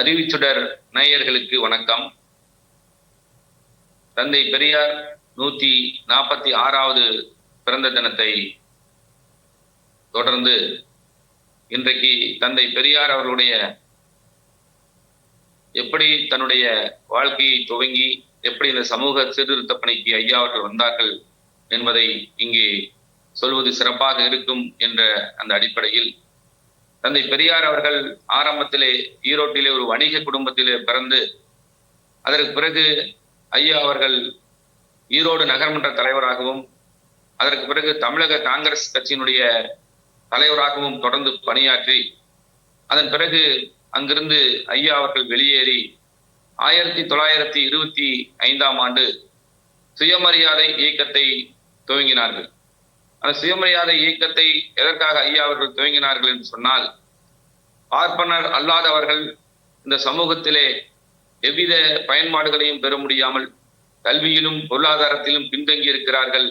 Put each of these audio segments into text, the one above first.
அறிவிச்சுடர் நேயர்களுக்கு வணக்கம். தந்தை பெரியார் நூத்தி நாற்பத்தி ஆறாவது பிறந்த தினத்தை தொடர்ந்து இன்றைக்கு தந்தை பெரியார் அவர்களுடைய எப்படி தன்னுடைய வாழ்க்கையை துவங்கி எப்படி இந்த சமூக சீர்திருத்த பணிக்கு ஐயா அவர்கள் வந்தார்கள் என்பதை இங்கே சொல்வது சிறப்பாக இருக்கும் என்ற அந்த அடிப்படையில் தந்தை பெரியார் அவர்கள் ஆரம்பத்திலே ஈரோட்டிலே ஒரு வணிக குடும்பத்திலே பிறந்து அதற்கு பிறகு ஐயா அவர்கள் ஈரோடு நகர்மன்ற தலைவராகவும் அதற்கு பிறகு தமிழக காங்கிரஸ் கட்சியினுடைய தலைவராகவும் தொடர்ந்து பணியாற்றி அதன் பிறகு அங்கிருந்து ஐயா அவர்கள் வெளியேறி ஆயிரத்தி தொள்ளாயிரத்தி இருபத்தி ஐந்தாம் ஆண்டு சுயமரியாதை இயக்கத்தை துவங்கினார்கள். அந்த சுயமரியாதை இயக்கத்தை எதற்காக ஐயா அவர்கள் துவங்கினார்கள் என்று சொன்னால் பார்ப்பனர் அல்லாதவர்கள் இந்த சமூகத்திலே எவ்வித பயன்பாடுகளையும் பெற முடியாமல் கல்வியிலும் பொருளாதாரத்திலும் பின்தங்கி இருக்கிறார்கள்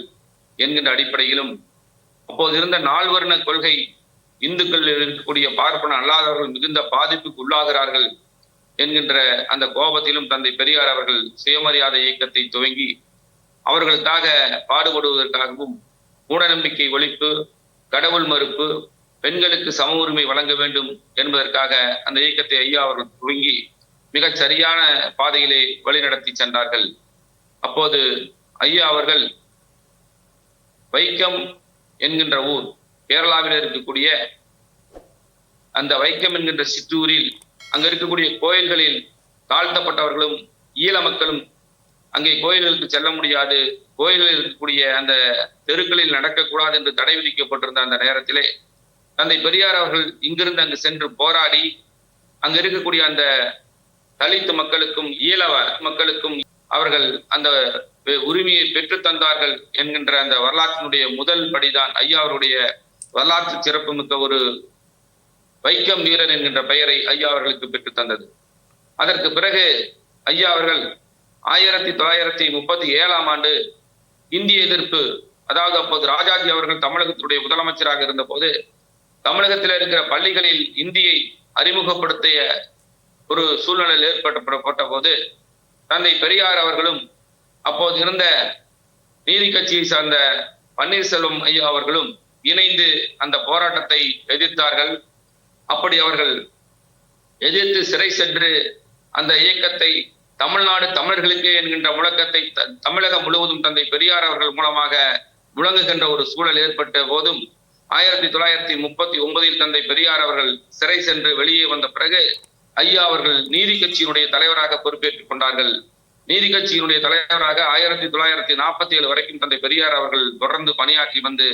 என்கின்ற அடிப்படையிலும் அப்போது இருந்த நால்வர்ண கொள்கை இந்துக்கள் இருக்கக்கூடிய பார்ப்பன அல்லாதவர்கள் மிகுந்த பாதிப்புக்கு உள்ளாகிறார்கள் என்கின்ற அந்த கோபத்திலும் தந்தை பெரியார் அவர்கள் சுயமரியாதை இயக்கத்தை துவங்கி அவர்களுக்காக பாடுபடுவதற்காகவும் மூடநம்பிக்கை ஒழிப்பு கடவுள் மறுப்பு பெண்களுக்கு சம உரிமை வழங்க வேண்டும் என்பதற்காக அந்த இயக்கத்தை ஐயா அவர்கள் துவங்கி மிகச் சரியான பாதையிலே வழிநடத்தி சென்றார்கள். அப்போது ஐயா அவர்கள் வைக்கம் என்கின்ற ஊர் கேரளாவில் இருக்கக்கூடிய அந்த வைக்கம் என்கின்ற சிற்றூரில் அங்க இருக்கக்கூடிய கோயில்களில் தாழ்த்தப்பட்டவர்களும் ஈழ மக்களும் அங்கே கோயில்களுக்கு செல்ல முடியாது. கோயில்களில் இருக்கக்கூடிய அந்த தெருக்களில் நடக்கக்கூடாது என்று தடை விதிக்கப்பட்டிருந்த அந்த நேரத்திலே தந்தை பெரியார் அவர்கள் இங்கிருந்து அங்கு சென்று போராடி அங்க இருக்கக்கூடிய அந்த தலித்து மக்களுக்கும் ஈழவ மக்களுக்கும் அவர்கள் அந்த உரிமையை பெற்று தந்தார்கள் என்கின்ற அந்த வரலாற்றினுடைய முதல் படிதான் ஐயா அவருடைய வரலாற்று சிறப்புமிக்க ஒரு வைக்கம் வீரர் என்கின்ற பெயரை ஐயா அவர்களுக்கு பெற்று தந்தது. அதற்கு பிறகு ஐயா அவர்கள் ஆயிரத்தி தொள்ளாயிரத்தி முப்பத்தி ஏழாம் ஆண்டு இந்திய எதிர்ப்பு அதாவது அப்போது ராஜாஜி அவர்கள் தமிழகத்துடைய முதலமைச்சராக இருந்த போது தமிழகத்தில் இருக்கிற பள்ளிகளில் இந்தியை அறிமுகப்படுத்திய ஒரு சூழ்நிலையில் ஏற்பட்ட போது தந்தை பெரியார் அவர்களும் அப்போது இருந்த நீதி கட்சியை சார்ந்த பன்னீர்செல்வம் ஐயா அவர்களும் இணைந்து அந்த போராட்டத்தை எதிர்த்தார்கள். அப்படி அவர்கள் எதிர்த்து சிறை சென்று அந்த இயக்கத்தை தமிழ்நாடு தமிழர்களுக்கே என்கின்ற முழக்கத்தை தமிழகம் முழுவதும் தந்தை பெரியார் அவர்கள் மூலமாக முழங்குகின்ற ஒரு சூழல் ஏற்பட்ட போதும் ஆயிரத்தி தொள்ளாயிரத்தி முப்பத்தி ஒன்பதில் தந்தை பெரியார் அவர்கள் சிறை சென்று வெளியே வந்த பிறகு ஐயா அவர்கள் நீதி கட்சியினுடைய தலைவராக பொறுப்பேற்றுக் கொண்டார்கள். நீதி கட்சியினுடைய தலைவராக ஆயிரத்தி தொள்ளாயிரத்தி நாற்பத்தி ஏழு வரைக்கும் தந்தை பெரியார் அவர்கள் தொடர்ந்து பணியாற்றி வந்து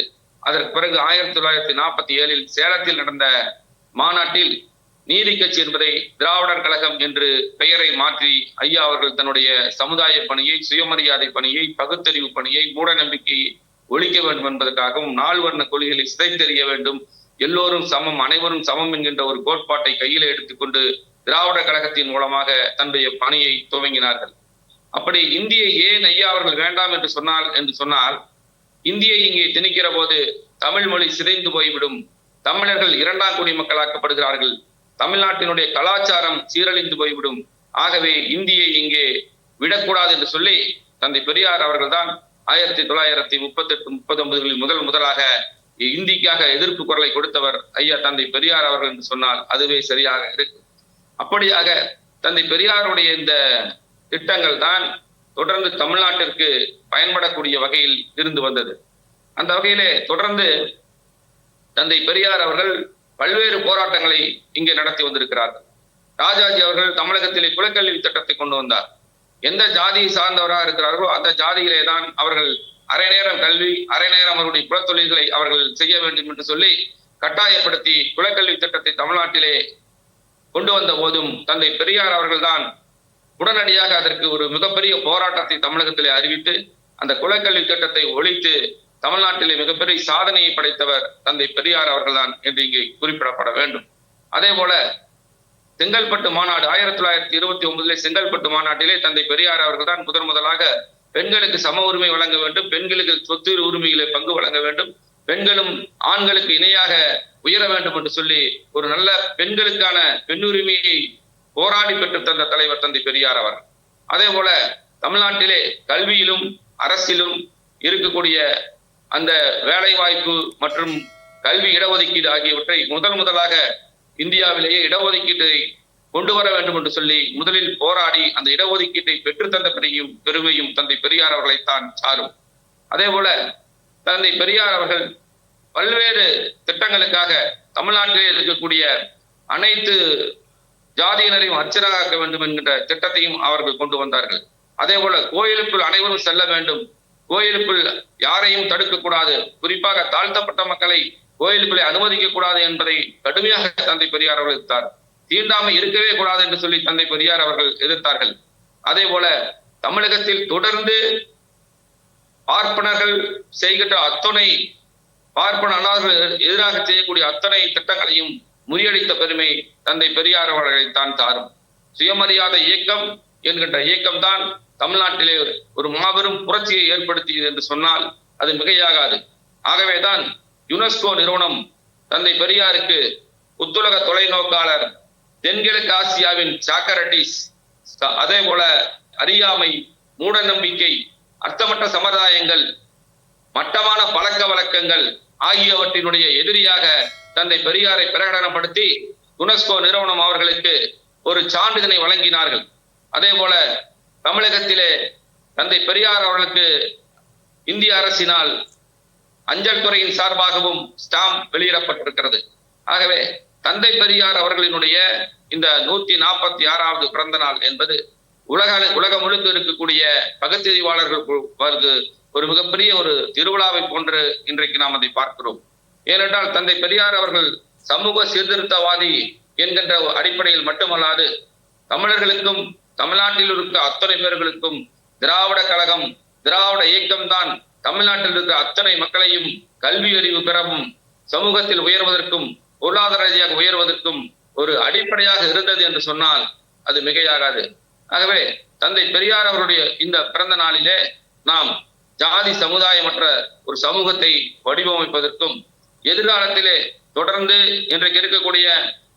அதற்கு பிறகு ஆயிரத்தி தொள்ளாயிரத்தி நாற்பத்தி ஏழில் சேலத்தில் நடந்த மாநாட்டில் நீதி கட்சி என்பதை திராவிடர் கழகம் என்று பெயரை மாற்றி ஐயா அவர்கள் தன்னுடைய சமுதாய பணியை சுயமரியாதை பணியை பகுத்தறிவு பணியை மூட நம்பிக்கையை ஒழிக்க வேண்டும் என்பதற்காகவும் நாள் வர்ண கொள்கைகளை சிதைத்தெறிய வேண்டும். எல்லோரும் சமம் அனைவரும் சமம் என்கின்ற ஒரு கோட்பாட்டை கையில எடுத்துக்கொண்டு திராவிட கழகத்தின் மூலமாக தன்னுடைய பணியை துவங்கினார்கள். அப்படி இந்தியை ஏன் ஐயா அவர்கள் வேண்டாம் என்று சொன்னால் என்று சொன்னால் இந்தியை இங்கே திணிக்கிற போது தமிழ் மொழி சிதைந்து போய்விடும். தமிழர்கள் இரண்டாம் குடி மக்களாக்கப்படுகிறார்கள் தமிழ்நாட்டினுடைய கலாச்சாரம் சீரழிந்து போய்விடும். ஆகவே இந்தியை இங்கே விடக்கூடாது என்று சொல்லி தந்தை பெரியார் அவர்கள் தான் ஆயிரத்தி தொள்ளாயிரத்தி முப்பத்தி எட்டு முப்பத்தி ஒன்பதுகளில் முதல் முதலாக இந்திக்காக எதிர்ப்பு குரலை கொடுத்தவர் ஐயா தந்தை பெரியார் அவர்கள் என்று சொன்னால் அதுவே சரியாக இருக்கு. அப்படியாக தந்தை பெரியாருடைய இந்த திட்டங்கள் தான் தொடர்ந்து தமிழ்நாட்டிற்கு பயன்படக்கூடிய வகையில் இருந்து வந்தது. அந்த வகையிலே தொடர்ந்து தந்தை பெரியார் அவர்கள் பல்வேறு போராட்டங்களை இங்கே நடத்தி வந்திருக்கிறார்கள். ராஜாஜி அவர்கள் தமிழகத்திலே குலக்கல்வி திட்டத்தை கொண்டு வந்தார். எந்த ஜாதியை சார்ந்தவராக இருக்கிறார்களோ அந்த ஜாதியிலே தான் அவர்கள் அரை நேரம் கல்வி அரை நேரம் அவருடைய குலத்தொழில்களை அவர்கள் செய்ய வேண்டும் என்று சொல்லி கட்டாயப்படுத்தி குலக்கல்வி திட்டத்தை தமிழ்நாட்டிலே கொண்டு வந்த போதும் தந்தை பெரியார் அவர்கள்தான் உடனடியாக அதற்கு ஒரு மிகப்பெரிய போராட்டத்தை தமிழகத்திலே அறிவித்து அந்த குலக்கல்வி திட்டத்தை ஒழித்து தமிழ்நாட்டிலே மிகப்பெரிய சாதனையை படைத்தவர் தந்தை பெரியார் அவர்கள்தான் என்று இங்கே குறிப்பிடப்பட வேண்டும். அதே போல செங்கல்பட்டு மாநாடு ஆயிரத்தி தொள்ளாயிரத்தி இருபத்தி ஒன்பதிலே செங்கல்பட்டு மாநாட்டிலே தந்தை பெரியார் அவர்கள் தான் முதன் முதலாக பெண்களுக்கு சம உரிமை வழங்க வேண்டும் பெண்களுக்கு சொத்து உரிமைகளை பங்கு வழங்க வேண்டும் பெண்களும் ஆண்களுக்கு இணையாக உயர வேண்டும் என்று சொல்லி ஒரு நல்ல பெண்களுக்கான பெண்ணுரிமையை போராடி பெற்று தந்த தலைவர் தந்தை பெரியார் அவர். அதே போல தமிழ்நாட்டிலே கல்வியிலும் அரசிலும் இருக்கக்கூடிய அந்த வேலைவாய்ப்பு மற்றும் கல்வி இடஒதுக்கீடு ஆகியவற்றை முதல் முதலாக இந்தியாவிலேயே இடஒதுக்கீட்டை கொண்டு வர வேண்டும் என்று சொல்லி முதலில் போராடி அந்த இடஒதுக்கீட்டை பெற்றுத்தந்த பெரியும் பெருமையும் தந்தை பெரியார் அவர்களைத்தான் சாரும். அதே போல தந்தை பெரியார் அவர்கள் பல்வேறு திட்டங்களுக்காக தமிழ்நாட்டிலே இருக்கக்கூடிய அனைத்து ஜாதியினரையும் அச்சராக வேண்டும் என்கின்ற திட்டத்தையும் அவர்கள் கொண்டு வந்தார்கள். அதே போல கோயிலுக்குள் அனைவரும் செல்ல வேண்டும் கோயிலுக்குள் யாரையும் தடுக்கக்கூடாது. குறிப்பாக தாழ்த்தப்பட்ட மக்களை கோயிலுக்குள்ளே அனுமதிக்க கூடாது என்பதை கடுமையாக தந்தை பெரியார் அவர்கள் எதிர்த்தார். தீண்டாமை இருக்கவே கூடாது என்று சொல்லி தந்தை பெரியார் அவர்கள் எதிர்த்தார்கள். அதே போல தமிழகத்தில் தொடர்ந்து பார்ப்பனர்கள் செய்கின்ற அத்தனை பார்ப்பன அல்லாதவர்கள் எதிராக செய்யக்கூடிய அத்தனை திட்டங்களையும் முறியடித்த பெருமை தந்தை பெரியார் அவர்களை தான் தாரும். சுயமரியாதை இயக்கம் என்கின்ற இயக்கம் தான் தமிழ்நாட்டிலே ஒரு மாபெரும் புரட்சியை ஏற்படுத்தியது என்று சொன்னால் அது மிகையாகாது. ஆகவேதான் யுனெஸ்கோ நிறுவனம் தந்தை பெரியாருக்கு புத்துலக தொலைநோக்காளர் தென்கிழக்கு ஆசியாவின் சாக்கரட்டிஸ் அதே போல அறியாமை மூட நம்பிக்கை அர்த்தமற்ற சமுதாயங்கள் மட்டமான பழக்க வழக்கங்கள் ஆகியவற்றினுடைய எதிரியாக தந்தை பெரியாரை பிரகடனப்படுத்தி யுனெஸ்கோ நிறுவனம் அவர்களுக்கு ஒரு சான்றிதழை வழங்கினார்கள். அதே போல தமிழகத்திலே தந்தை பெரியார் அவர்களுக்கு இந்திய அரசினால் அஞ்சல் துறையின் சார்பாகவும் ஸ்டாம்ப் வெளியிடப்பட்டிருக்கிறது. ஆகவே தந்தை பெரியார் அவர்களினுடைய இந்த நூத்தி நாற்பத்தி ஆறாவது பிறந்த நாள் என்பது உலக உலகம் முழுக்க இருக்கக்கூடிய பகுத்தறிவாளர்களுக்கு ஒரு மிகப்பெரிய ஒரு திருவிழாவை போன்று இன்றைக்கு நாம் அதை பார்க்கிறோம். ஏனென்றால் தந்தை பெரியார் அவர்கள் சமூக சீர்திருத்தவாதி என்கின்ற அடிப்படையில் மட்டுமல்லாது தமிழர்களுக்கும் தமிழ்நாட்டில் இருக்கிற அத்தனை பேர்களுக்கும் திராவிட கழகம் திராவிட இயக்கம் தான் தமிழ்நாட்டில் இருக்கிற அத்தனை மக்களையும் கல்வி அறிவு பெறவும் சமூகத்தில் உயர்வதற்கும் பொருளாதார ரீதியாக உயர்வதற்கும் ஒரு அடிப்படையாக இருந்தது என்று சொன்னால் அது மிகையாகாது. ஆகவே தந்தை பெரியார் அவருடைய இந்த பிறந்த நாளிலே நாம் ஜாதி சமுதாயமற்ற ஒரு சமூகத்தை வடிவமைப்பதற்கும் எதிர்காலத்திலே தொடர்ந்து இன்றைக்கு இருக்கக்கூடிய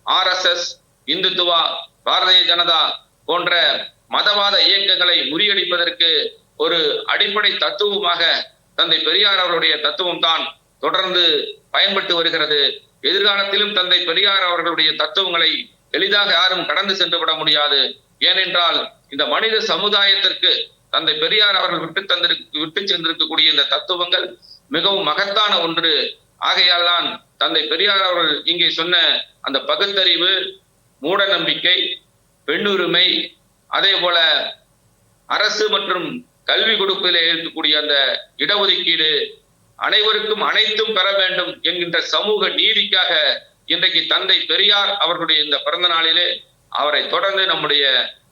R S S Hindutva Bharatiya Janata போன்ற மதவாத இயக்கங்களை முறியடிப்பதற்கு ஒரு அடிப்படை தத்துவமாக தந்தை பெரியார் அவருடைய தத்துவம் தான் தொடர்ந்து பயன்பட்டு வருகிறது. எதிர்காலத்திலும் தந்தை பெரியார் அவர்களுடைய தத்துவங்களை எளிதாக யாரும் கடந்து சென்று விட முடியாது. ஏனென்றால் இந்த மனித சமுதாயத்திற்கு தந்தை பெரியார் அவர்கள் விட்டு தந்திருக்கு விட்டு சென்றிருக்கக்கூடிய இந்த தத்துவங்கள் மிகவும் மகத்தான ஒன்று. ஆகையால் தான் தந்தை பெரியார் அவர்கள் இங்கே சொன்ன அந்த பகுத்தறிவு மூட நம்பிக்கை பெண்ணுரிமை அதே போல அரசு மற்றும் கல்வி கொடுப்பதில் இருக்கக்கூடிய அந்த இடஒதுக்கீடு அனைவருக்கும் அனைத்தும் பெற வேண்டும் என்கின்ற சமூக நீதிக்காக இன்றைக்கு தந்தை பெரியார் அவர்களுடைய இந்த பிறந்த நாளிலே அவரை தொடர்ந்து நம்முடைய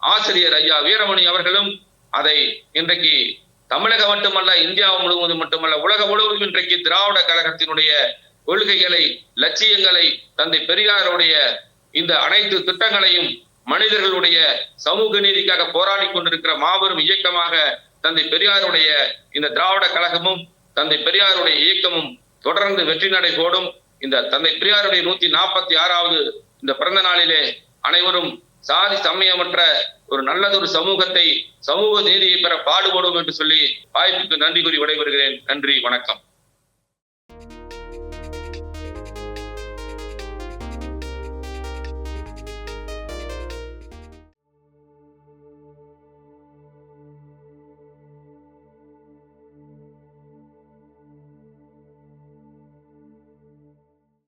ஆசிரியர் ஐயா வீரமணி அவர்களும் அதை இன்றைக்கு தமிழகம் மட்டுமல்ல இந்தியா முழுவதும் மட்டுமல்ல உலக முழுவதும் இன்றைக்கு திராவிட கழகத்தினுடைய கொள்கைகளை லட்சியங்களை தந்தை பெரியாருடைய இந்த அனைத்து திட்டங்களையும் மனிதர்களுடைய சமூக நீதிக்காக போராடி கொண்டிருக்கிற மாபெரும் இயக்கமாக தந்தை பெரியாருடைய இந்த திராவிட கழகமும் தந்தை பெரியாருடைய இயக்கமும் தொடர்ந்து வெற்றி நடை போடும். இந்த தந்தை பெரியாருடைய நூத்தி நாற்பத்தி ஆறாவது இந்த பிறந்த நாளிலே அனைவரும் சாதி சமயமற்ற ஒரு நல்லதொரு சமூகத்தை சமூக நீதியை பெற பாடுபடும் என்று சொல்லி வாய்ப்புக்கு நன்றி கூறி விடைபெறுகிறேன். நன்றி வணக்கம்.